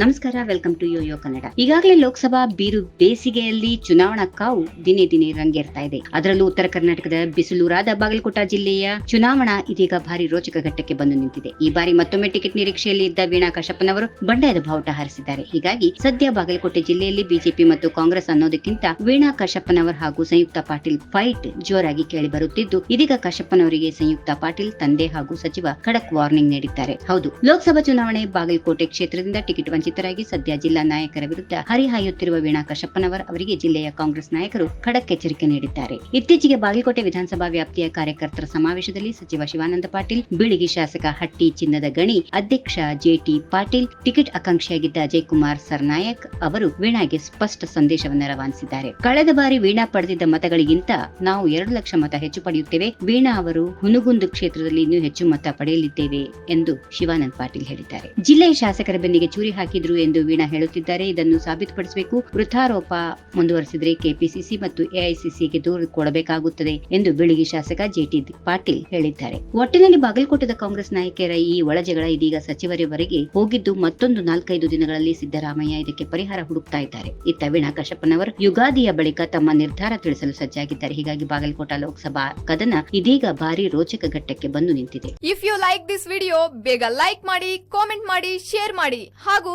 ನಮಸ್ಕಾರ, welcome to Yoyo Kannada. ಈಗಾಗಲೇ ಲೋಕಸಭಾ ಬೀರು ಬೇಸಿಗೆಯಲ್ಲಿ ಚುನಾವಣಾ ಕಾವು ದಿನೇ ದಿನೇ ರಂಗೇರ್ತಾ ಇದೆ. ಅದರಲ್ಲೂ ಉತ್ತರ ಕರ್ನಾಟಕದ ಬಿಸಿಲೂರಾದ ಬಾಗಲಕೋಟ ಜಿಲ್ಲೆಯ ಚುನಾವಣಾ ಇದೀಗ ಭಾರಿ ರೋಚಕ ಘಟ್ಟಕ್ಕೆ ಬಂದು ನಿಂತಿದೆ. ಈ ಬಾರಿ ಮತ್ತೊಮ್ಮೆ ಟಿಕೆಟ್ ನಿರೀಕ್ಷೆಯಲ್ಲಿ ಇದ್ದ ವೀಣಾ ಕಶ್ಯಪ್ಪನವರು ಬಂಡಾಯದ ಬಾವುಟ ಹಾರಿಸಿದ್ದಾರೆ. ಹೀಗಾಗಿ ಸದ್ಯ ಬಾಗಲಕೋಟೆ ಜಿಲ್ಲೆಯಲ್ಲಿ ಬಿಜೆಪಿ ಮತ್ತು ಕಾಂಗ್ರೆಸ್ ಅನ್ನೋದಕ್ಕಿಂತ ವೀಣಾ ಕಶ್ಯಪ್ಪನವರ್ ಹಾಗೂ ಸಂಯುಕ್ತ ಪಾಟೀಲ್ ಫೈಟ್ ಜೋರಾಗಿ ಕೇಳಿ ಬರುತ್ತಿದ್ದು, ಇದೀಗ ಕಶ್ಯಪ್ಪನವರಿಗೆ ಸಂಯುಕ್ತ ಪಾಟೀಲ್ ತಂದೆ ಹಾಗೂ ಸಚಿವ ಖಡಕ್ ವಾರ್ನಿಂಗ್ ನೀಡಿದ್ದಾರೆ. ಹೌದು, ಲೋಕಸಭಾ ಚುನಾವಣೆ ಬಾಗಲಕೋಟೆ ಕ್ಷೇತ್ರದಿಂದ ಟಿಕೆಟ್ ವಂಚಿತರಾಗಿ ಸದ್ಯ ಜಿಲ್ಲಾ ನಾಯಕರ ವಿರುದ್ಧ ಹರಿಹಾಯುತ್ತಿರುವ ವೀಣಾ ಕಶ್ಯಪ್ಪನವರ್ ಅವರಿಗೆ ಜಿಲ್ಲೆಯ ಕಾಂಗ್ರೆಸ್ ನಾಯಕರು ಖಡಕ್ ಎಚ್ಚರಿಕೆ ನೀಡಿದ್ದಾರೆ. ಇತ್ತೀಚೆಗೆ ಬಾಗಲಕೋಟೆ ವಿಧಾನಸಭಾ ವ್ಯಾಪ್ತಿಯ ಕಾರ್ಯಕರ್ತರ ಸಮಾವೇಶದಲ್ಲಿ ಸಚಿವ ಶಿವಾನಂದ ಪಾಟೀಲ್, ಬೀಳಿಗಿ ಶಾಸಕ ಹಟ್ಟಿ ಚಿನ್ನದ ಗಣಿ, ಅಧ್ಯಕ್ಷ ಜೆಟಿ ಪಾಟೀಲ್, ಟಿಕೆಟ್ ಆಕಾಂಕ್ಷಿಯಾಗಿದ್ದ ಅಜಯ್ ಕುಮಾರ್ ಸರ್ನಾಯಕ್ ಅವರು ವೀಣಾಗೆ ಸ್ಪಷ್ಟ ಸಂದೇಶವನ್ನು ರವಾನಿಸಿದ್ದಾರೆ. ಕಳೆದ ಬಾರಿ ವೀಣಾ ಪಡೆದಿದ್ದ ಮತಗಳಿಗಿಂತ ನಾವು ಎರಡು ಲಕ್ಷ ಮತ ಹೆಚ್ಚು ಪಡೆಯುತ್ತೇವೆ. ವೀಣಾ ಅವರು ಹುನಗುಂದು ಕ್ಷೇತ್ರದಲ್ಲಿ ಇನ್ನೂ ಹೆಚ್ಚು ಮತ ಪಡೆಯಲಿದ್ದೇವೆ ಎಂದು ಶಿವಾನಂದ್ ಪಾಟೀಲ್ ಹೇಳಿದ್ದಾರೆ. ಜಿಲ್ಲೆಯ ಶಾಸಕರ ಬೆನ್ನಿಗೆ ಚೂರಿ ಹಾಕಿದ್ರು ಎಂದು ವೀಣಾ ಹೇಳುತ್ತಿದ್ದಾರೆ. ಇದನ್ನು ಸಾಬೀತುಪಡಿಸಬೇಕು. ವೃಥಾರೋಪ ಮುಂದುವರೆಸಿದರೆ ಕೆಪಿಸಿಸಿ ಮತ್ತು ಎಐಸಿಸಿಗೆ ದೂರು ಕೊಡಬೇಕಾಗುತ್ತದೆ ಎಂದು ಬೆಳಿಗ್ಗೆ ಶಾಸಕ ಜೆಟಿ ಪಾಟೀಲ್ ಹೇಳಿದ್ದಾರೆ. ಒಟ್ಟಿನಲ್ಲಿ ಬಾಗಲಕೋಟದ ಕಾಂಗ್ರೆಸ್ ನಾಯಕರ ಈ ಒಳಜಗಳ ಇದೀಗ ಸಚಿವರವರೆಗೆ ಹೋಗಿದ್ದು ಮತ್ತೊಂದು ನಾಲ್ಕೈದು ದಿನಗಳಲ್ಲಿ ಸಿದ್ದರಾಮಯ್ಯ ಇದಕ್ಕೆ ಪರಿಹಾರ ಹುಡುಕ್ತಾ ಇದ್ದಾರೆ. ಇತ್ತ ವೀಣಾ ಕಶ್ಯಪ್ಪನವರು ಯುಗಾದಿಯ ಬಳಿಕ ತಮ್ಮ ನಿರ್ಧಾರ ತಿಳಿಸಲು ಸಜ್ಜಾಗಿದ್ದಾರೆ. ಹೀಗಾಗಿ ಬಾಗಲಕೋಟ ಲೋಕಸಭಾ ಕದನ ಇದೀಗ ಭಾರಿ ರೋಚಕ ಘಟ್ಟಕ್ಕೆ ಬಂದು ನಿಂತಿದೆ. If you like this video ಬೇಗ ಲೈಕ್ ಮಾಡಿ ಕಾಮೆಂಟ್ ಮಾಡಿ ಶೇರ್ ಮಾಡಿ ಹಾಗೂ